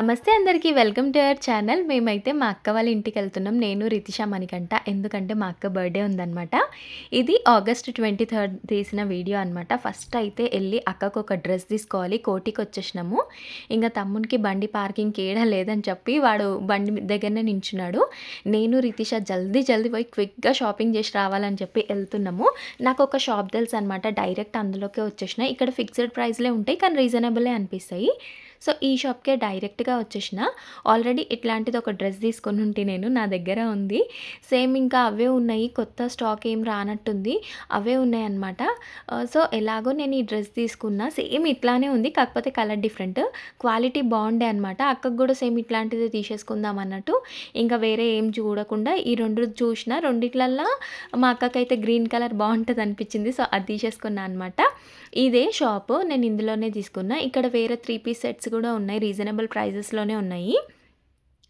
నమస్తే అందరికీ welcome to our channel. మేమైతే మా అక్క వాళ్ళ ఇంటికి వెళ్తున్నాం. నేను రితిషా మణికంట ఎందుకంటే మా అక్క బర్త్డే ఉందన్నమాట. ఇది ఆగస్ట్ ట్వంటీ థర్డ్ తీసిన వీడియో అనమాట ఫస్ట్ అయితే వెళ్ళి అక్కకు ఒక డ్రెస్ తీసుకోవాలి. కోటికి వచ్చేసినాము. ఇంకా తమ్మునికి బండి పార్కింగ్ ఏడా లేదని చెప్పి వాడు బండి దగ్గరనే నించున్నాడు. నేను రితిష జల్దీ జల్దీ పోయి క్విక్గా షాపింగ్ చేసి రావాలని చెప్పి వెళ్తున్నాము. నాకు ఒక షాప్ తెలుసు అనమాట డైరెక్ట్ అందులోకే వచ్చేసిన ఇక్కడ ఫిక్స్డ్ ప్రైస్లే ఉంటాయి కానీ రీజనబులే అనిపిస్తాయి. సో ఈ షాప్కే డైరెక్ట్గా వచ్చేసిన. ఆల్రెడీ ఇట్లాంటిది ఒక డ్రెస్ తీసుకొని ఉంటే నేను నా దగ్గర ఉంది. సేమ్ ఇంకా అవే ఉన్నాయి. కొత్త స్టాక్ ఏం రానట్టుంది. అవే ఉన్నాయి అనమాట సో ఎలాగో నేను ఈ డ్రెస్ తీసుకున్నా. సేమ్ ఇట్లానే ఉంది. కాకపోతే కలర్ డిఫరెంట్. క్వాలిటీ బాగుండే అనమాట అక్కకు కూడా సేమ్ ఇట్లాంటిది తీసేసుకుందాం అన్నట్టు. ఇంకా వేరే ఏం చూడకుండా ఈ రెండు చూసిన. రెండిట్లల్లో మా అక్కకైతే గ్రీన్ కలర్ బాగుంటుంది అనిపించింది. సో అది తీసేసుకున్నా అనమాట ఇదే షాపు నేను ఇందులోనే తీసుకున్నా. ఇక్కడ వేరే త్రీ పీస్ సెట్స్ కూడా ఉన్నాయి. రీజనబుల్ ప్రైజెస్లోనే ఉన్నాయి.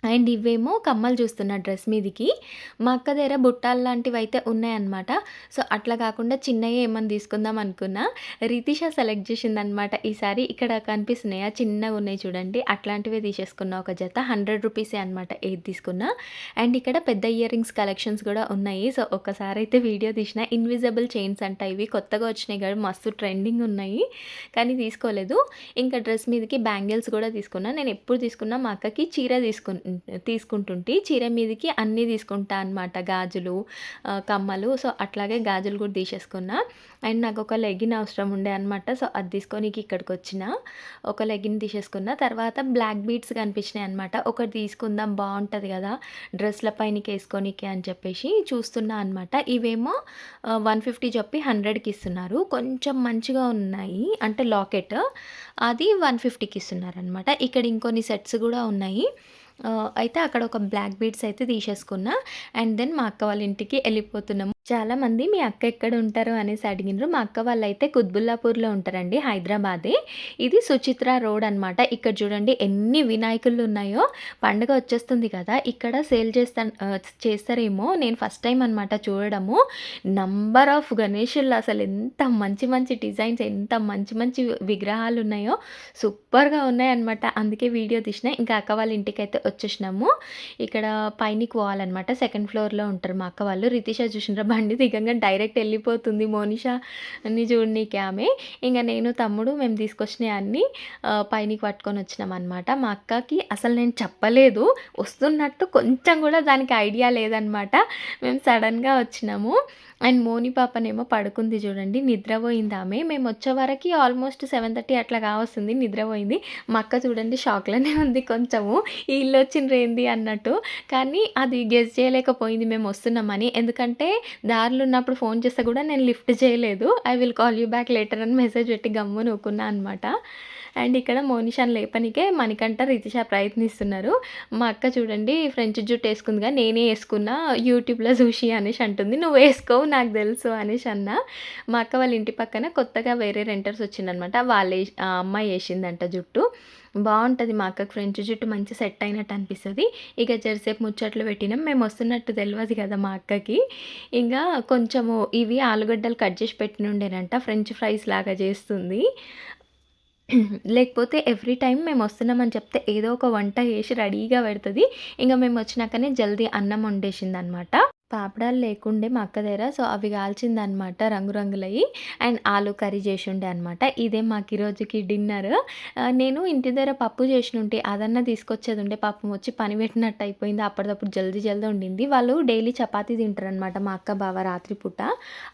అండ్ ఇవేమో కమ్మలు చూస్తున్న డ్రెస్ మీదికి. మా అక్క దగ్గర బుట్టాలు లాంటివి అయితే ఉన్నాయన్నమాట. సో అట్లా కాకుండా చిన్నవి ఏమని తీసుకుందాం అనుకున్నా. రితిష సెలెక్ట్ చేసింది అనమాట ఈసారి ఇక్కడ కనిపిస్తున్నాయి. ఆ చిన్నగా ఉన్నాయి చూడండి. అట్లాంటివే తీసేసుకున్నా ఒక జత. హండ్రెడ్ రూపీసే అనమాట ఏది తీసుకున్నా. అండ్ ఇక్కడ పెద్ద ఇయర్ రింగ్స్ కలెక్షన్స్ కూడా ఉన్నాయి. సో ఒకసారి అయితే వీడియో తీసిన. ఇన్విజిబుల్ చైన్స్ అంట ఇవి. కొత్తగా వచ్చినాయి కదా మస్తు ట్రెండింగ్ ఉన్నాయి. కానీ తీసుకోలేదు. ఇంకా డ్రెస్ మీదకి బ్యాంగిల్స్ కూడా తీసుకున్నా. నేను ఎప్పుడు తీసుకున్నా. మా అక్కకి చీర తీసుకున్నా తీసుకుంటుంటే. చీర మీదకి అన్నీ తీసుకుంటా అనమాట గాజులు కమ్మలు. సో అట్లాగే గాజులు కూడా తీసేసుకున్నా. అండ్ నాకు ఒక లెగిన్ అవసరం ఉండే అనమాట సో అది తీసుకొని ఇక్కడికి వచ్చిన. ఒక లెగిన్ తీసేసుకున్న. తర్వాత బ్లాక్ బీడ్స్ కనిపించినాయి అనమాట ఒకటి తీసుకుందాం బాగుంటుంది కదా. డ్రెస్ల పైనకి వేసుకోనికి అని చెప్పేసి చూస్తున్నా అనమాట ఇవేమో వన్ ఫిఫ్టీ చెప్పి హండ్రెడ్కి ఇస్తున్నారు. కొంచెం మంచిగా ఉన్నాయి. అంటే లాకెట్. అది వన్ ఫిఫ్టీకి ఇస్తున్నారు అనమాట ఇక్కడ ఇంకొన్ని సెట్స్ కూడా ఉన్నాయి. అయితే అక్కడ ఒక బ్లాక్ బీడ్స్ అయితే తీసేసుకున్నా. అండ్ దెన్ మా అక్క వాళ్ళ ఇంటికి వెళ్ళిపోతున్నాము. చాలామంది మీ అక్క ఎక్కడ ఉంటారు అనేసి అడిగినారు. మా అక్క వాళ్ళు అయితే కుత్బుల్లాపూర్లో ఉంటారండి హైదరాబాదే. ఇది సుచిత్ర రోడ్ అనమాట ఇక్కడ చూడండి ఎన్ని వినాయకులు ఉన్నాయో పండుగ వచ్చేస్తుంది కదా ఇక్కడ సేల్ చేస్తా చేస్తారేమో. నేను ఫస్ట్ టైం అనమాట చూడడము. నంబర్ ఆఫ్ గణేషులు అసలు ఎంత మంచి మంచి డిజైన్స్ ఎంత మంచి మంచి విగ్రహాలు ఉన్నాయో సూపర్గా ఉన్నాయన్నమాట అందుకే వీడియో తీసిన. ఇంకా అక్క వాళ్ళ ఇంటికి అయితే వచ్చేసినాము. ఇక్కడ పైనకి పోవాలన్నమాట సెకండ్ ఫ్లోర్లో ఉంటారు మా అక్క వాళ్ళు. రితీష చూసినారు? బండి దిగంగా డైరెక్ట్ వెళ్ళిపోతుంది మోనిషా. అని చూడనీకి ఆమె. ఇంకా నేను తమ్ముడు మేము తీసుకొచ్చినాయి అన్నీ పైనకి పట్టుకొని వచ్చినాం అనమాట మా అక్కకి అసలు నేను చెప్పలేదు. వస్తున్నట్టు కొంచెం కూడా దానికి ఐడియా లేదనమాట మేము సడన్గా వచ్చినాము. అండ్ మోని పాపనేమో పడుకుంది చూడండి నిద్రపోయింది ఆమె. మేము వచ్చే వరకు ఆల్మోస్ట్ సెవెన్ థర్టీ అట్లా కావస్తుంది నిద్రపోయింది. మా అక్క చూడండి షాక్లోనే ఉంది కొంచెము. ఈ ఇల్లు వచ్చిండ్రేంది అన్నట్టు. కానీ అది గెస్ చేయలేకపోయింది మేము వస్తున్నామని. ఎందుకంటే దారిలో ఉన్నప్పుడు ఫోన్ చేస్తే కూడా నేను లిఫ్ట్ చేయలేదు. I will call you back later అని మెసేజ్ పెట్టి గమ్ము నూకున్నా అనమాట అండ్ ఇక్కడ మోనిషాన్ లేపనికే మణికంఠ రితిష ప్రయత్నిస్తున్నారు. మా అక్క చూడండి ఫ్రెంచ్ జుట్టు వేసుకుందిగా నేనే వేసుకున్నా యూట్యూబ్లో చూసి అనేసి అంటుంది. నువ్వు వేసుకోవు నాకు తెలుసు అనేసి అన్న. మా అక్క వాళ్ళ ఇంటి పక్కన కొత్తగా వేరే రెంటర్స్ వచ్చిందనమాట. వాళ్ళే అమ్మాయి వేసిందంట జుట్టు. బాగుంటుంది మా అక్కకు ఫ్రెంచ్ జుట్టు మంచి సెట్ అయినట్టు అనిపిస్తుంది. ఇక జరసేపు ముచ్చట్లు పెట్టినాం. మేము వస్తున్నట్టు తెలియదు కదా మా అక్కకి. ఇంకా కొంచెము ఇవి ఆలుగడ్డలు కట్ చేసి పెట్టినుండేనంట. ఫ్రెంచ్ ఫ్రైస్ లాగా చేస్తుంది. లేకపోతే ఎవ్రీ టైం మేము వస్తున్నామని చెప్తే ఏదో ఒక వంట వేసి రెడీగా పెడుతుంది. ఇంకా మేము వచ్చినాకనే జల్దీ అన్నం వండేసింది అనమాట పాపడాలు లేకుండే మా అక్క దగ్గర. సో అవి కాల్చిందనమాట రంగురంగులవి అండ్ ఆలు కర్రీ చేసి ఉండే అనమాట. ఇదే మాకు ఈరోజుకి డిన్నర్. నేను ఇంటి దగ్గర పప్పు చేసి ఉంటే అదన్నా తీసుకొచ్చేది ఉండే పాపం వచ్చి పని పెట్టినట్టు అయిపోయింది. అప్పటిదప్పుడు జల్దీ జల్దీ ఉండింది వాళ్ళు డైలీ చపాతీ తింటారు అనమాట మా అక్క బావ రాత్రి పూట.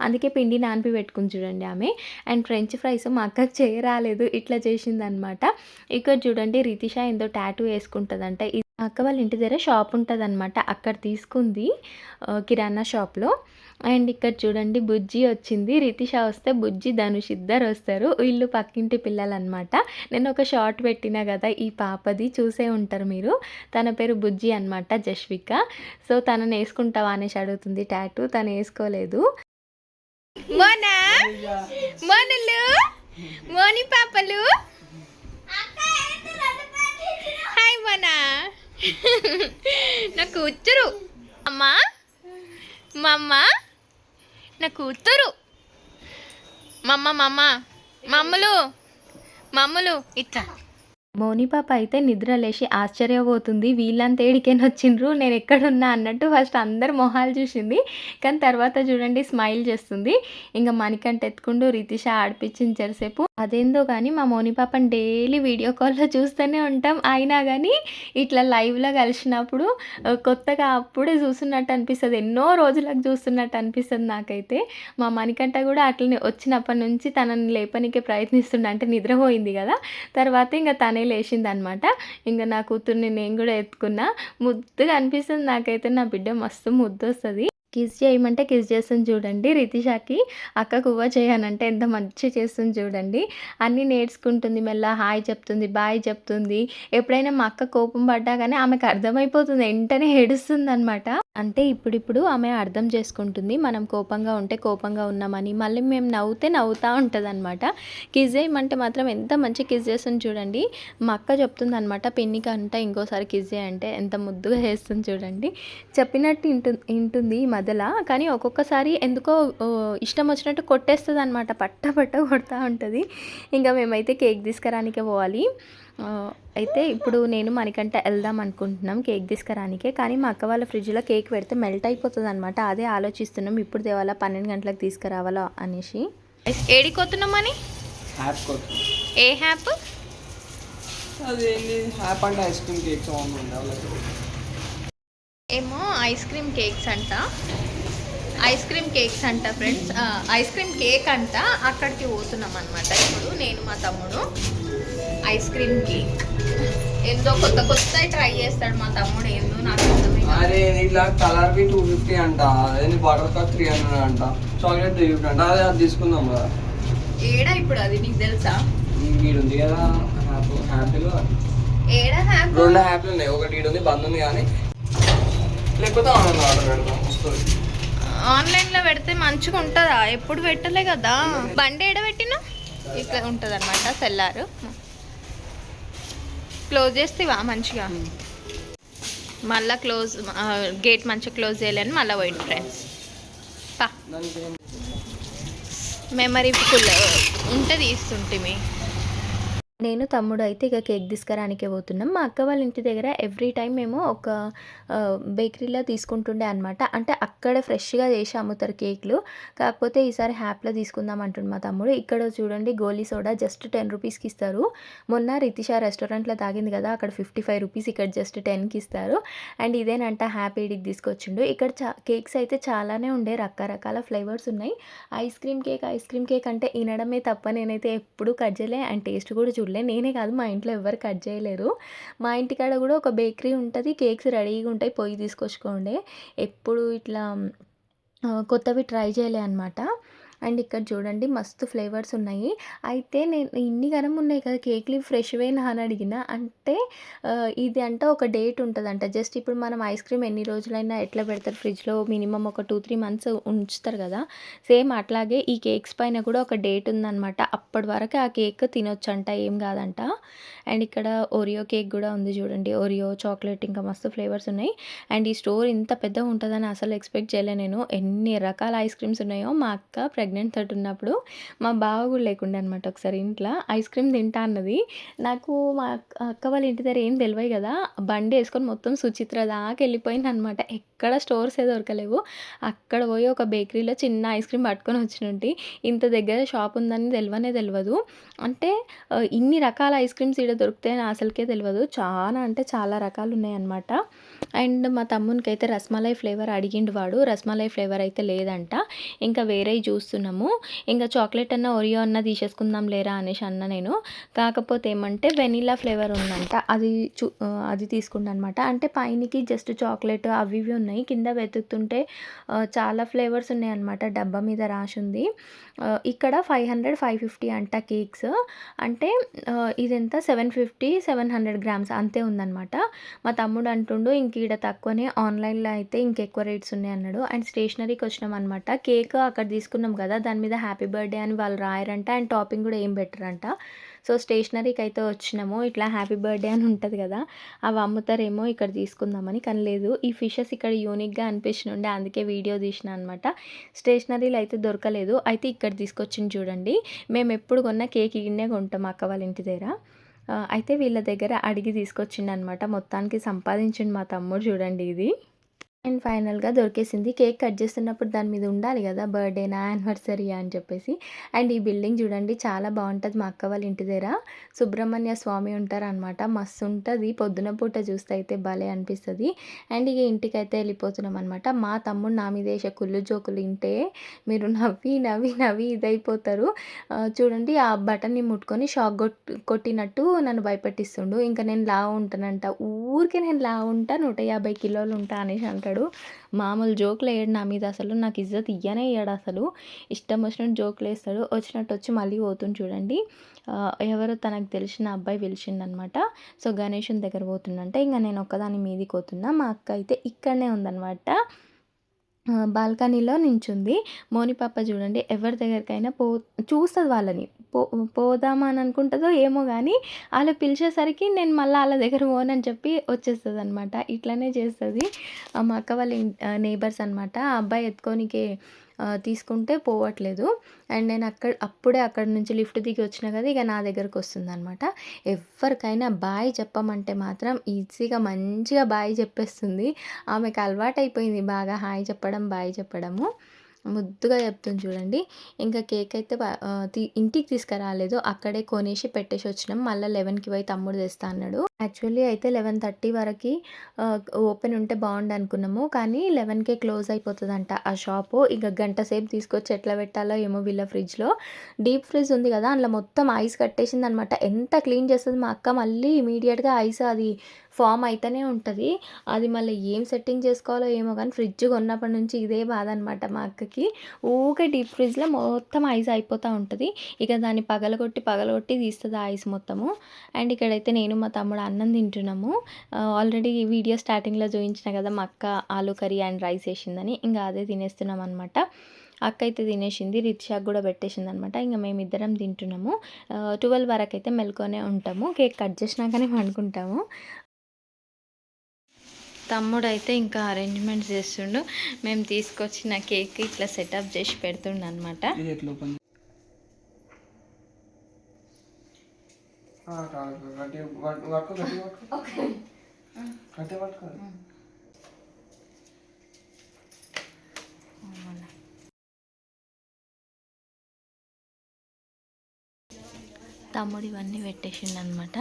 అందుకే పిండి నానిపి పెట్టుకుని చూడండి ఆమె. అండ్ ఫ్రెంచ్ ఫ్రైస్ మా అక్కకి చేయరాలేదు. ఇట్లా చేసిందనమాట. ఇక్కడ చూడండి రితిషా ఏందో టాటూ వేసుకుంటుందంట. అక్క వాళ్ళ ఇంటి దగ్గర షాప్ ఉంటుందన్నమాట. అక్కడ తీసుకుంది కిరాణా షాప్లో. అండ్ ఇక్కడ చూడండి బుజ్జి వచ్చింది. రితిషా వస్తే బుజ్జి ధనుష్ ఇద్దరు వస్తారు. వీళ్ళు పక్కింటి పిల్లలు అనమాట నేను ఒక షార్ట్ పెట్టినా కదా ఈ పాపది చూసే ఉంటారు మీరు. తన పేరు బుజ్జి అనమాట జస్విక సో తనని వేసుకుంటావా అనేసి అడుగుతుంది టాటూ. తను వేసుకోలేదు. మోని? పాపలు? హాయ్ మోనా. నా కూతురు. అమ్మా. మా అమ్మ నా కూతురు. మమ్మ మమ్మ. మమ్మలు. మమ్మలు ఇట్లా. మోని పాప అయితే నిద్ర లేచి ఆశ్చర్యపోతుంది. వీళ్ళంతా ఏడికైనా వచ్చిండ్రు? నేను ఎక్కడున్నా అన్నట్టు ఫస్ట్ అందరు మొహాలు చూసింది. కానీ తర్వాత చూడండి స్మైల్ చేస్తుంది. ఇంకా మణికంట ఎత్తుకుంటూ రితిష ఆడిపించింది చెరసేపు. అదేందో కానీ మా మౌని పాపని డైలీ వీడియో కాల్లో చూస్తూనే ఉంటాం. అయినా కానీ ఇట్లా లైవ్లో కలిసినప్పుడు కొత్తగా అప్పుడే చూస్తున్నట్టు అనిపిస్తుంది. ఎన్నో రోజులకు చూస్తున్నట్టు అనిపిస్తుంది నాకైతే. మా మణికంట కూడా అట్లనే వచ్చినప్పటి నుంచి తనని లేపనికే ప్రయత్నిస్తుండే. అంటే నిద్రపోయింది కదా. తర్వాత ఇంకా తనే లేచింది అనమాట ఇంకా నా కూతుర్ని నేను కూడా ఎత్తుకున్నా. ముద్దుగా అనిపిస్తుంది నాకైతే. నా బిడ్డ మస్తు ముద్దు వస్తుంది కిస్ చేయమంటే కిస్ చేస్తుంది చూడండి. రితిషాకి అక్క కువ్వ చేయనంటే ఎంత మంచి చేస్తుంది చూడండి. అన్నీ నేర్చుకుంటుంది మెల్ల హాయ్ చెప్తుంది బాయ్ చెప్తుంది. ఎప్పుడైనా మా అక్క కోపం పడ్డా కానీ ఆమెకు అర్థమైపోతుంది వెంటనే ఏడుస్తుంది అనమాట అంటే ఇప్పుడిప్పుడు ఆమె అర్థం చేసుకుంటుంది మనం కోపంగా ఉంటే కోపంగా ఉన్నామని. మళ్ళీ మేము నవ్వుతే నవ్వుతూ ఉంటుంది అనమాట కిస్ చేయమంటే మాత్రం ఎంత మంచి కిస్ చేస్తుంది చూడండి. మా అక్క చెప్తుంది అనమాట పిన్నికి అంట ఇంకోసారి కిస్ చేయంటే ఎంత ముద్దుగా చేస్తుంది చూడండి. చెప్పినట్టు ఇంటు ఇంటుంది ఈ మధ్యలో కానీ ఒక్కొక్కసారి ఎందుకో ఇష్టం వచ్చినట్టు కొట్టేస్తుంది అనమాట పట్ట పట్ట కొడతా ఉంటుంది. ఇంకా మేమైతే కేక్ తీసుకురానికే పోవాలి. అయితే ఇప్పుడు నేను మనకంట వెళ్దాం అనుకుంటున్నాం కేక్ తీసుకురానికే కానీ మా అక్క వాళ్ళ ఫ్రిడ్జ్లో కేక్ పెడితే మెల్ట్ అయిపోతుంది అనమాట అదే ఆలోచిస్తున్నాం ఇప్పుడు తేవాలా పన్నెండు గంటలకు తీసుకురావాలా అనేసి. హ్యాప్ కొట్టు ఏ హ్యాప్? అంటే ఐస్ క్రీమ్ ఏమో ఐస్ క్రీమ్ కేక్స్ అంట. ఐస్ క్రీమ్ కేక్స్ అంట ఫ్రెండ్స్. ఐస్ క్రీమ్ కేక్ అంట. అక్కడికి పోతున్నాం అనమాట ఇప్పుడు నేను మా తమ్ముడు. ఐస్ క్రీమ్ కేక్ ఏందో కొత్త కొత్త ట్రై చేస్తాడు మా తమ్ముడు ఏందో నాకు. అరే ఇట్లా కలర్ బి టూ ఫిఫ్టీ అంట అదే బటర్ కప్ త్రీ హండ్రెడ్ అంట చాక్లెట్ త్రీ ఫిఫ్టీ అంట అదే అది తీసుకుందాం కదా. ఏడా ఇప్పుడు అది నీకు తెలుసా? వీడు ఉంది కదా హ్యాప్ హ్యాపీలో ఏడా హ్యాప్ రెండు హ్యాపీలు ఉన్నాయి ఒకటి ఈడు ఉంది బంద్ ఉంది కానీ. లేకపోతే ఆన్లైన్ ఆర్డర్ పెడదాం వస్తుంది. ఆన్లైన్లో పెడితే మంచిగా ఉంటుందా? ఎప్పుడు పెట్టలే కదా. బండి ఏడ పెట్టినా? ఇట్లా ఉంటుంది అనమాట సెల్లారు క్లోజ్ చేస్తేవా మంచిగా? మళ్ళా క్లోజ్ గేట్ మంచిగా క్లోజ్ చేయాలని మళ్ళీ పోయింది ఫ్రెండ్స్ మెమరీ ఫుల్ ఉంటే తీస్తుంటే నేను తమ్ముడు అయితే ఇక కేక్ తీసుకురానికే పోతున్నాం. మా అక్క వాళ్ళ ఇంటి దగ్గర ఎవ్రీ టైం మేము ఒక బేకరీలో తీసుకుంటుండే అనమాట అంటే అక్కడ ఫ్రెష్గా చేసి అమ్ముతారు కేక్లు. కాకపోతే ఈసారి హ్యాప్లో తీసుకుందాం అంటుండు మా తమ్ముడు. ఇక్కడ చూడండి గోలీ సోడా జస్ట్ టెన్ రూపీస్కి ఇస్తారు. మొన్న రితిషా రెస్టారెంట్లో తాగింది కదా అక్కడ ఫిఫ్టీ ఫైవ్ రూపీస్ ఇక్కడ జస్ట్ టెన్కి ఇస్తారు. అండ్ ఇదేనంట హ్యాపీడికి తీసుకొచ్చిండు. ఇక్కడ చా కేక్స్ అయితే చాలానే ఉండే రకరకాల ఫ్లేవర్స్ ఉన్నాయి. Ice cream cake ice cream cake అంటే వినడమే తప్ప నేనైతే ఎప్పుడూ కట్ చేయలే. అండ్ టేస్ట్ కూడా చూడలే. నేనే కాదు మా ఇంట్లో ఎవరు కట్ చేయలేరు. మా ఇంటికాడ కూడా ఒక బేకరీ ఉంటుంది. కేక్స్ రెడీగా ఉంటాయి. పొయ్యి తీసుకొచ్చుకోండి. ఎప్పుడు ఇట్లా కొత్తవి ట్రై చేయలే అనమాట అండ్ ఇక్కడ చూడండి మస్తు ఫ్లేవర్స్ ఉన్నాయి. అయితే నేను ఇన్ని గరం ఉన్నాయి కదా కేక్లు ఫ్రెష్వేనా అని అడిగిన. అంటే ఇది అంటే ఒక డేట్ ఉంటుందంట. జస్ట్ ఇప్పుడు మనం ఐస్ క్రీమ్ ఎన్ని రోజులైనా ఎట్లా పెడతారు ఫ్రిడ్జ్లో? మినిమం ఒక టూ త్రీ మంత్స్ ఉంచుతారు కదా. సేమ్ అట్లాగే ఈ కేక్స్ పైన కూడా ఒక డేట్ ఉందన్నమాట. అప్పటి వరకు ఆ కేక్ తినొచ్చు అంట ఏం కాదంట. అండ్ ఇక్కడ ఓరియో కేక్ కూడా ఉంది చూడండి. ఓరియో చాక్లెట్ ఇంకా మస్తు ఫ్లేవర్స్ ఉన్నాయి. అండ్ ఈ స్టోర్ ఇంత పెద్దగా ఉంటుందని అసలు ఎక్స్పెక్ట్ చేయలే నేను. ఎన్ని రకాల ఐస్ క్రీమ్స్ ఉన్నాయో మా అక్క ప్రెగ్నెంట్ తోటి ఉన్నప్పుడు మా బావ కూడా లేకుండే అనమాట ఒకసారి ఇంట్లో. ఐస్ క్రీమ్ తింటా అన్నది. నాకు మా అక్క అక్క వాళ్ళ ఇంటి దగ్గర ఏం తెలివై కదా బండి వేసుకొని మొత్తం సుచిత్ర దాకా వెళ్ళిపోయింది అనమాట ఎక్కడ స్టోర్స్ ఏ దొరకలేవు. అక్కడ పోయి ఒక బేకరీలో చిన్న ఐస్ క్రీమ్ పట్టుకొని వచ్చినట్టు ఇంత దగ్గర షాప్ ఉందని తెలియనే తెలియదు అంటే ఇన్ని రకాల ఐస్ క్రీమ్స్ ఇక్కడ దొరుకుతాయని అసలుకే తెలియదు చాలా అంటే చాలా రకాలు ఉన్నాయన్నమాట అండ్ మా తమ్మునికి అయితే రస్మలై ఫ్లేవర్ అడిగిండు వాడు. రస్మలై ఫ్లేవర్ అయితే లేదంట. ఇంకా వేరే చూస్తున్నాము. ఇంకా చాక్లెట్ అన్న ఒరియో అన్న తీసేసుకుందాం లేరా అనేసి అన్న నేను. కాకపోతే ఏమంటే వెనీలా ఫ్లేవర్ ఉందంట. అది చూ అది తీసుకుంటా అనమాట అంటే పైనకి జస్ట్ చాక్లెట్ అవి ఇవి ఉన్నాయి. కింద వెతుకుతుంటే చాలా ఫ్లేవర్స్ ఉన్నాయి అనమాట డబ్బా మీద రాసి ఉంది ఇక్కడ ఫైవ్ హండ్రెడ్ ఫైవ్ ఫిఫ్టీ అంట కేక్స్. అంటే ఇదంతా ఇదెంత? Seven fifty seven hundred grams అంతే ఉందన్నమాట. మా తమ్ముడు అంటుండు ఇంక ఈడ తక్కువనే ఆన్లైన్లో అయితే ఇంకెక్కువ రేట్స్ ఉన్నాయి అన్నాడు. అండ్ స్టేషనరీకి వచ్చినాం అనమాట కేక్ అక్కడ తీసుకున్నాం కదా దాని మీద హ్యాపీ బర్త్డే అని వాళ్ళు రాయరంట అండ్ టాపింగ్ కూడా ఏం పెట్టరంట. సో స్టేషనరీకి అయితే వచ్చినాము. ఇట్లా హ్యాపీ బర్త్డే అని ఉంటుంది కదా అవి అమ్ముతారేమో ఇక్కడ తీసుకుందామని. కానీ లేదు ఈ ఫిషెస్ ఇక్కడ యూనిక్గా అనిపించినుండే అందుకే వీడియో తీసిన అనమాట స్టేషనరీలు అయితే దొరకలేదు. అయితే ఇక్కడ తీసుకొచ్చింది చూడండి. మేము ఎప్పుడు కొన్న కేక్ ఇన్నే కొంటాం అక్క వాళ్ళ ఇంటి దగ్గర. అయితే వీళ్ళ దగ్గర అడిగి తీసుకొచ్చిండు అనమాట మొత్తానికి సంపాదించిండు మా తమ్ముడు చూడండి ఇది. అండ్ ఫైనల్గా దొరికేసింది కేక్ కట్ చేస్తున్నప్పుడు దాని మీద ఉండాలి కదా బర్త్డేనా యానివర్సరీ అని చెప్పేసి. అండ్ ఈ బిల్డింగ్ చూడండి చాలా బాగుంటుంది మా అక్క వాళ్ళ ఇంటి దగ్గర. సుబ్రహ్మణ్య స్వామి ఉంటారు అనమాట మస్తు ఉంటుంది పొద్దున పూట చూస్తే అయితే భలే అనిపిస్తుంది. అండ్ ఇక ఇంటికి అయితే వెళ్ళిపోతున్నాం అనమాట మా తమ్ముడు నా మీద వేసే కుళ్ళు జోకులు ఇంటే మీరు నవ్వి నవ్వి నవ్వి ఇదైపోతారు. చూడండి ఆ బటన్ని ముట్టుకొని షాక్ కొట్టినట్టు నన్ను భయపెట్టిస్తుండు. ఇంకా నేను లావు ఉంటానంట. ఊరికే నేను లావు ఉంటా నూట యాభై కిలోలు ఉంటా అనేసి అంటాడు. మామూలు జోకులు వేయడు నా మీద అసలు. నాకు ఇజ్జత్ ఇయ్యనే వేయడు అసలు. ఇష్టం వచ్చినట్టు జోకులు వేస్తాడు. వచ్చినట్టు వచ్చి మళ్ళీ పోతుంది చూడండి. ఎవరో తనకు తెలిసిన అబ్బాయి పిలిచిండనమాట. సో గణేషుని దగ్గర పోతుందంటే ఇంకా నేను ఒక్కదాని మీదికి పోతున్నా. మా అక్క అయితే ఇక్కడనే ఉందన్నమాట బాల్కనీలో నించుంది. మోని పాప చూడండి ఎవరి దగ్గరికైనా పో చూస్తుంది వాళ్ళని. పో పోదామా అని అనుకుంటుందో ఏమో కానీ వాళ్ళు పిలిచేసరికి నేను మళ్ళీ వాళ్ళ దగ్గర పోనని చెప్పి వచ్చేస్తుంది అనమాట ఇట్లనే చేస్తుంది. మా అక్క వాళ్ళ నేబర్స్ అనమాట ఆ అబ్బాయి ఎత్తుకోనికే తీసుకుంటే పోవట్లేదు. అండ్ నేను అక్కడ అప్పుడే అక్కడ నుంచి లిఫ్ట్ దిగి వచ్చిన కదా ఇక నా దగ్గరకు వస్తుంది అనమాట ఎవరికైనా బాయ్ చెప్పమంటే మాత్రం ఈజీగా మంచిగా బాయ్ చెప్పేస్తుంది. ఆమెకు అలవాటైపోయింది బాగా హాయ్ చెప్పడం బాయ్ చెప్పడము. ముద్దుగా చెప్తుంది చూడండి. ఇంకా కేక్ అయితే ఇంటికి తీసుకురాలేదు. అక్కడే కొనేసి పెట్టేసి వచ్చినాం. మళ్ళీ లెవెన్కి పోయి తమ్ముడు తెస్తా అన్నాడు. యాక్చువల్లీ అయితే లెవెన్ థర్టీ వరకు ఓపెన్ ఉంటే బాగుండు అనుకున్నాము కానీ లెవెన్కే క్లోజ్ అయిపోతుందంట ఆ షాపు. ఇక గంట సేపు తీసుకొచ్చి ఎట్లా పెట్టాలో ఏమో వీళ్ళ ఫ్రిడ్జ్లో. డీప్ ఫ్రిడ్జ్ ఉంది కదా అందులో మొత్తం ఐస్ కట్టేసింది అనమాట ఎంత క్లీన్ చేస్తుంది మా అక్క మళ్ళీ ఇమీడియట్గా ఐస్ అది ఫామ్ అయితేనే ఉంటుంది. అది మళ్ళీ ఏం సెట్టింగ్ చేసుకోవాలో ఏమో కానీ ఫ్రిడ్జ్ కొన్నప్పటి నుంచి ఇదే బాధ అనమాట మా అక్కకి. ఊకే డీప్ ఫ్రిడ్జ్లో మొత్తం ఐస్ అయిపోతూ ఉంటుంది. ఇక దాన్ని పగలగొట్టి పగలగొట్టి తీస్తుంది ఐస్ మొత్తము. అండ్ ఇక్కడైతే నేను మా తమ్ముడు అన్నం తింటున్నాము. ఆల్రెడీ వీడియో స్టార్టింగ్లో చూపించిన కదా మా అక్క ఆలు కర్రీ అండ్ రైస్ వేసిందని. ఇంకా అదే తినేస్తున్నాం అనమాట అక్క అయితే తినేసింది రిత్షాక్ కూడా పెట్టేసింది అనమాట ఇంకా మేమిద్దరం తింటున్నాము. ట్వెల్వ్ వరకు అయితే మెల్కొనే ఉంటాము. కేక్ కట్ చేసినాకనే వండుకుంటాము. తమ్ముడు అయితే ఇంకా అరేంజ్మెంట్స్ చేస్తుండు. మేము తీసుకొచ్చిన కేక్ ఇట్లా సెటప్ చేసి పెడుతుండ అనమాట ఇది ఎట్లా ఓపెన్ గట్టి పట్టు పట్టుకో గట్టి పట్టుకో గట్టి పట్టుకో తమ్ముడు ఇవన్నీ పెట్టేసిండు అనమాట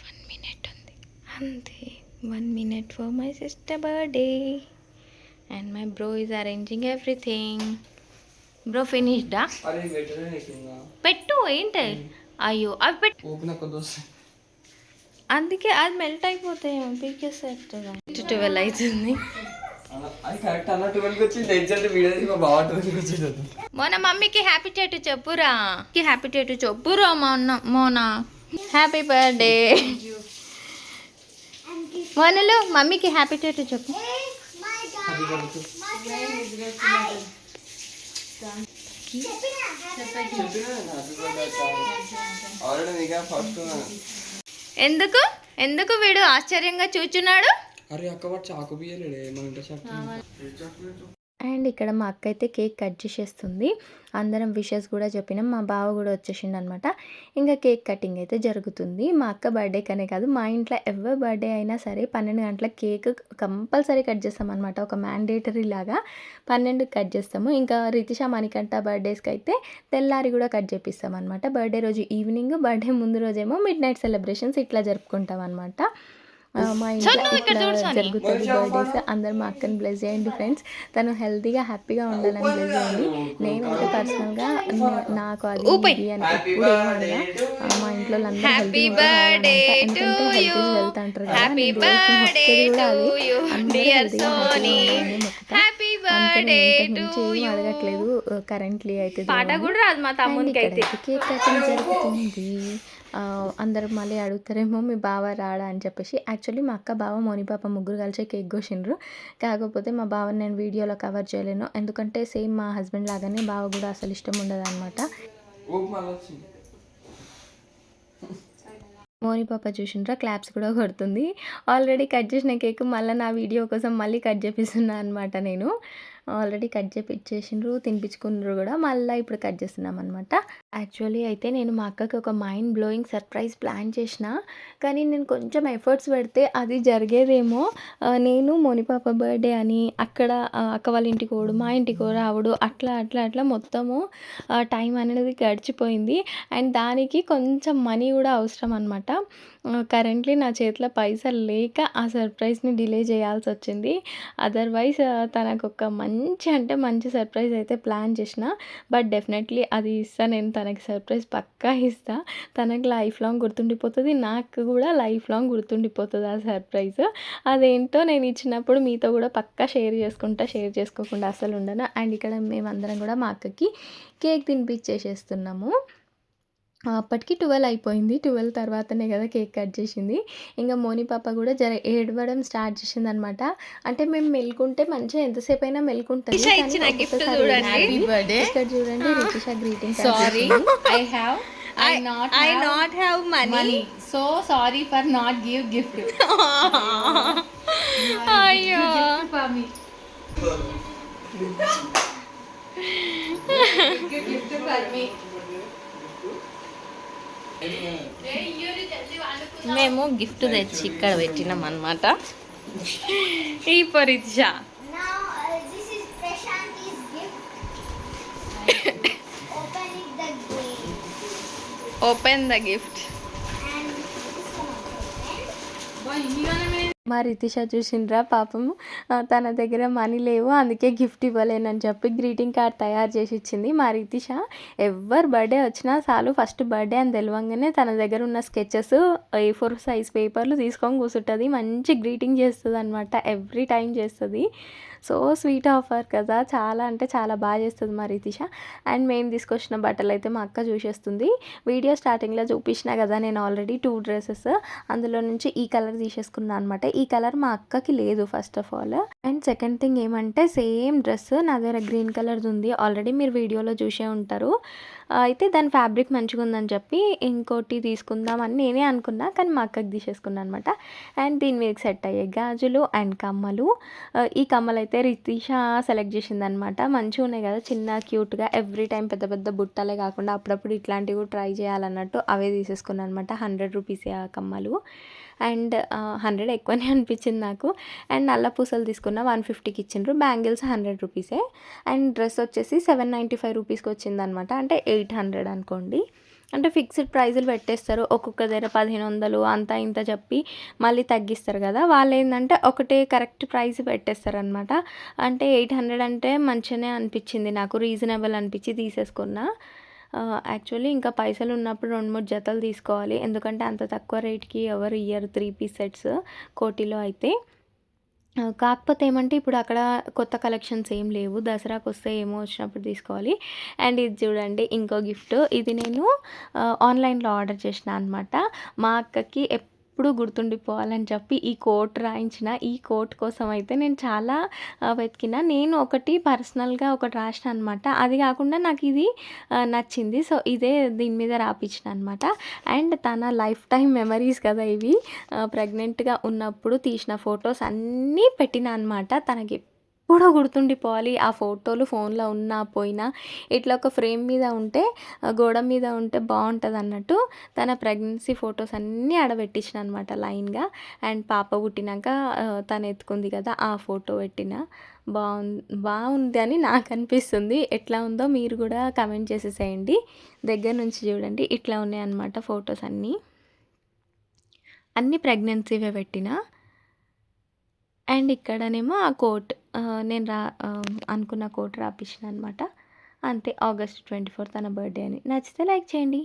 వన్ మినిట్ ఉంది. అంతే. One minute for my sister birthday and my bro is arranging everything bro ఫినిష్డా పెట్టు ఏంటి? అయ్యో అవి పెట్టు అందుకే అది మెల్ట్ అయిపోతాయి పీకేస్తే ట్వెల్వ్ అవుతుంది మొన్న మమ్మీకి హ్యాపీ టేటు చెప్పురా. హ్యాపీ టేటు చెప్పురా మొన్న మోనా హ్యాపీ బర్త్డే మొన్నలు మమ్మీకి హ్యాపీ టేటు చెప్పు. ఎందుకు? ఎందుకు వీడు ఆశ్చర్యంగా చూచున్నాడు? అరే అక్క వాడు చాకు బియ్యలేడే మన ఇంటర్ చాకు. అండ్ ఇక్కడ మా అక్క అయితే కేక్ కట్ చేసేస్తుంది. అందరం విషెస్ కూడా చెప్పినాం. మా బావ కూడా వచ్చేసిండు అనమాట ఇంకా కేక్ కటింగ్ అయితే జరుగుతుంది. మా అక్క బర్త్డే కనే కాదు మా ఇంట్లో ఎవరి బర్త్డే అయినా సరే పన్నెండు గంటల కేక్ కంపల్సరీ కట్ చేస్తాం అనమాట ఒక మ్యాండేటరీ లాగా పన్నెండు కట్ చేస్తాము. ఇంకా రితిషా మణికంఠ బర్త్డేస్కి అయితే తెల్లారి కూడా కట్ చేపిస్తాం అనమాట బర్త్డే రోజు ఈవినింగ్ బర్త్డే ముందు రోజేమో మిడ్ నైట్ సెలబ్రేషన్స్ ఇట్లా జరుపుకుంటాం అనమాట మా ఇంట్లో జరుగుతుంది బర్త్డేస్ అందరు మా అక్కని బ్లెస్ చేయండి ఫ్రెండ్స్ తను హెల్తీగా హ్యాపీగా ఉండాలని బ్లెస్ చేయండి. నేనైతే పర్సనల్గా నాకు అది ఇది అని ఎప్పుడు ఏమనగా ఆ, మా ఇంట్లో వాళ్ళందరూ హెల్తీగా హెల్త్ అంటారు కదా అందరూ హెల్తీగా ఏం అడగట్లేదు. కరెంట్లీ అయితే పాట కూడా రాదు మా తమ్మునికి అయితే. కేక్ కటింగ్ జరుగుతుంది. ఆ, అందరూ మళ్ళీ అడుగుతారేమో మీ బావ రాడా అని చెప్పేసి. యాక్చువల్లీ మా అక్క బావ మోని పాప ముగ్గురు కలిసి కేక్ కోసిండ్రు. కాకపోతే మా బావని నేను వీడియోలో కవర్ చేయలేను. ఎందుకంటే సేమ్ మా హస్బెండ్ లాగానే బావ కూడా అసలు ఇష్టం ఉండదు అనమాట మోని పాప చూసిండ్రా క్లాప్స్ కూడా కొడుతుంది. ఆల్రెడీ కట్ చేసిన కేక్ మళ్ళీ నా వీడియో కోసం మళ్ళీ కట్ చేపిస్తున్నా అనమాట నేను. ఆల్రెడీ కట్ చేపిచ్చేసిండ్రు, తినిపించుకున్నారు కూడా మళ్ళీ ఇప్పుడు కట్ చేస్తున్నాం అనమాట యాక్చువల్లీ అయితే నేను మా అక్కకి ఒక మైండ్ బ్లోయింగ్ సర్ప్రైజ్ ప్లాన్ చేసిన. కానీ నేను కొంచెం ఎఫర్ట్స్ పెడితే అది జరిగేదేమో. నేను మోనిపాప బర్త్‌డే అని అక్కడ అక్క వాళ్ళ ఇంటికి పోవుడు, మా ఇంటికి రావుడు అట్లా, అట్లా, అట్లా మొత్తము టైం అనేది గడిచిపోయింది. అండ్ దానికి కొంచెం మనీ కూడా అవసరం అనమాట. కరెంట్‌లీ నా చేతిలో పైసలు లేక ఆ సర్ప్రైజ్‌ని డిలే చేయాల్సి వచ్చింది అదర్‌వైజ్ తనకొక మంచి అంటే మంచి సర్ప్రైజ్ అయితే ప్లాన్ చేసిన. బట్ డెఫినెట్‌లీ అది ఇస్తా నేను తనకి సర్ప్రైజ్ పక్కా ఇస్తా. తనకి లైఫ్ లాంగ్ గుర్తుండిపోతుంది నాకు కూడా లైఫ్ లాంగ్ గుర్తుండిపోతుంది ఆ సర్ప్రైజ్. అదేంటో నేను ఇచ్చినప్పుడు మీతో కూడా పక్కా షేర్ చేసుకుంటా. షేర్ చేసుకోకుండా అసలు ఉండను. అండ్ ఇక్కడ మేమందరం కూడా మా అక్కకి కేక్ తినిపిచ్చేసేస్తున్నాము. అప్పటికి 12 అయిపోయింది. 12 తర్వాతనే గదా కేక్ కట్ చేసింది. ఇంగ మోని పాప గూడా జర ఏడవడం స్టార్ట్ చేసిందనమాట. అంటే మేము మెలుకుంటే మంచిగా మెలుకుంటది. గిఫ్ట్. ఏడుస్తుంది. Happy birthday. ఇక్కడ చూడండి రితిష Sorry, చేసింది. I have. I, I not I have మేము గిఫ్ట్ తెచ్చి ఇక్కడ పెట్టినాం అనమాట ఈ పరీక్ష Now uh, this is Prashanti's gift. Opening the gate open the gift మా రితిష చూసిండ్రా పాపం. తన దగ్గర మనీ లేవు అందుకే గిఫ్ట్ ఇవ్వలేనని చెప్పి గ్రీటింగ్ కార్డ్ తయారు చేసి ఇచ్చింది మా రితిష. ఎవరు బర్త్డే వచ్చినా చాలు ఫస్ట్ బర్త్డే అని తెలియంగానే తన దగ్గర ఉన్న స్కెచెస్ ఏ ఫోర్ సైజ్ పేపర్లు తీసుకొని కూర్చుంటుంది మంచి గ్రీటింగ్ చేస్తుంది అనమాట ఎవ్రీ టైం చేస్తుంది. సో స్వీట్ ఆఫర్ కదా చాలా అంటే చాలా బాగా చేస్తుంది మా రితిష. అండ్ మేము తీసుకొచ్చిన బట్టలు అయితే మా అక్క చూసేస్తుంది. వీడియో స్టార్టింగ్లో చూపించిన కదా నేను ఆల్రెడీ టూ డ్రెస్సెస్ అందులో నుంచి ఈ కలర్ తీసేసుకున్నాను అనమాట ఈ కలర్ మా అక్కకి లేదు first of all and second thing ఏమంటే సేమ్ డ్రెస్ నా దగ్గర గ్రీన్ కలర్ది ఉంది. ఆల్రెడీ మీరు వీడియోలో చూసే ఉంటారు. Uh, అయితే దాని ఫ్యాబ్రిక్ మంచిగా ఉందని చెప్పి ఇంకోటి తీసుకుందామని నేనే అనుకున్నా కానీ మా అక్కకి తీసేసుకున్నా అనమాట అండ్ దీని మీద సెట్ అయ్యే గాజులు అండ్ కమ్మలు. Uh, ఈ కమ్మలు అయితే రితీష సెలెక్ట్ చేసింది అనమాట మంచిగా ఉన్నాయి కదా చిన్న క్యూట్గా ఎవ్రీ టైం పెద్ద పెద్ద బుట్టలే కాకుండా అప్పుడప్పుడు ఇట్లాంటివి ట్రై చేయాలన్నట్టు అవే తీసేసుకున్నాను అనమాట హండ్రెడ్ రూపీస్ ఆ కమ్మలు. అండ్ హండ్రెడ్ ఎక్కువనే అనిపించింది నాకు. అండ్ నల్ల పూసలు తీసుకున్న వన్ ఫిఫ్టీకి ఇచ్చిండ్రు. బ్యాంగిల్స్ హండ్రెడ్ రూపీసే. అండ్ డ్రెస్ వచ్చేసి సెవెన్ నైంటీ ఫైవ్ రూపీస్కి వచ్చింది అనమాట అంటే ఎయిట్ హండ్రెడ్ అనుకోండి. అంటే ఫిక్స్డ్ ప్రైజులు పెట్టేస్తారు. ఒక్కొక్క దగ్గర పదిహేను వందలు అంత ఇంత చెప్పి మళ్ళీ తగ్గిస్తారు కదా. వాళ్ళు ఏంటంటే ఒకటే కరెక్ట్ ప్రైస్ పెట్టేస్తారు అనమాట అంటే ఎయిట్ హండ్రెడ్ అంటే మంచిగానే అనిపించింది నాకు. రీజనబుల్ అనిపించి తీసేసుకున్నా. యాక్చువల్లీ ఇంకా పైసలు ఉన్నప్పుడు రెండు మూడు జతలు తీసుకోవాలి. ఎందుకంటే అంత తక్కువ రేట్కి ఎవరు ఇయ్యరు త్రీ పీస్ సెట్స్ కోటిలో అయితే. కాకపోతే ఏమంటే ఇప్పుడు అక్కడ కొత్త కలెక్షన్స్ ఏం లేవు. దసరాకు వస్తే ఏమో వచ్చినప్పుడు తీసుకోవాలి. అండ్ ఇది చూడండి ఇంకో గిఫ్ట్ ఇది నేను ఆన్లైన్లో ఆర్డర్ చేసిన అనమాట మా అక్కకి ఎప్పుడూ గుర్తుండిపోవాలని చెప్పి ఈ కోట్ రాయించిన ఈ కోట్ కోసం అయితే నేను చాలా వెతికిన. నేను ఒకటి పర్సనల్గా ఒకటి రాసిన అనమాట అది కాకుండా నాకు ఇది నచ్చింది. సో ఇదే దీని మీద రాపించిన అనమాట అండ్ తన లైఫ్ టైం మెమరీస్ కదా ఇవి. ప్రెగ్నెంట్గా ఉన్నప్పుడు తీసిన ఫొటోస్ అన్నీ పెట్టిన అనమాట తనకి ఎప్పుడో గుర్తుండిపోవాలి. ఆ ఫోటోలు ఫోన్లో ఉన్నా పోయినా ఇట్లా ఒక ఫ్రేమ్ మీద ఉంటే ఆ, గోడ మీద ఉంటే బాగుంటుంది అన్నట్టు తన ప్రెగ్నెన్సీ ఫొటోస్ అన్నీ ఆడబెట్టించిన అనమాట లైన్గా. అండ్ పాప పుట్టినాక తను ఎత్తుకుంది కదా ఆ ఫోటో పెట్టిన. బాగుంది బాగుంది అని నాకు అనిపిస్తుంది. ఎట్లా ఉందో మీరు కూడా కమెంట్ చేసేసేయండి. దగ్గర నుంచి చూడండి. ఇట్లా ఉన్నాయన్నమాట ఫొటోస్ అన్నీ. అన్ని ప్రెగ్నెన్సీవే పెట్టిన. అండ్ ఇక్కడనేమో ఆ కోట్ నేను రా అనుకున్న కోట్ రాపించిన అనమాట అంతే ఆగస్ట్ ట్వంటీ ఫోర్ తన బర్త్డే అని. నచ్చితే లైక్ చేయండి.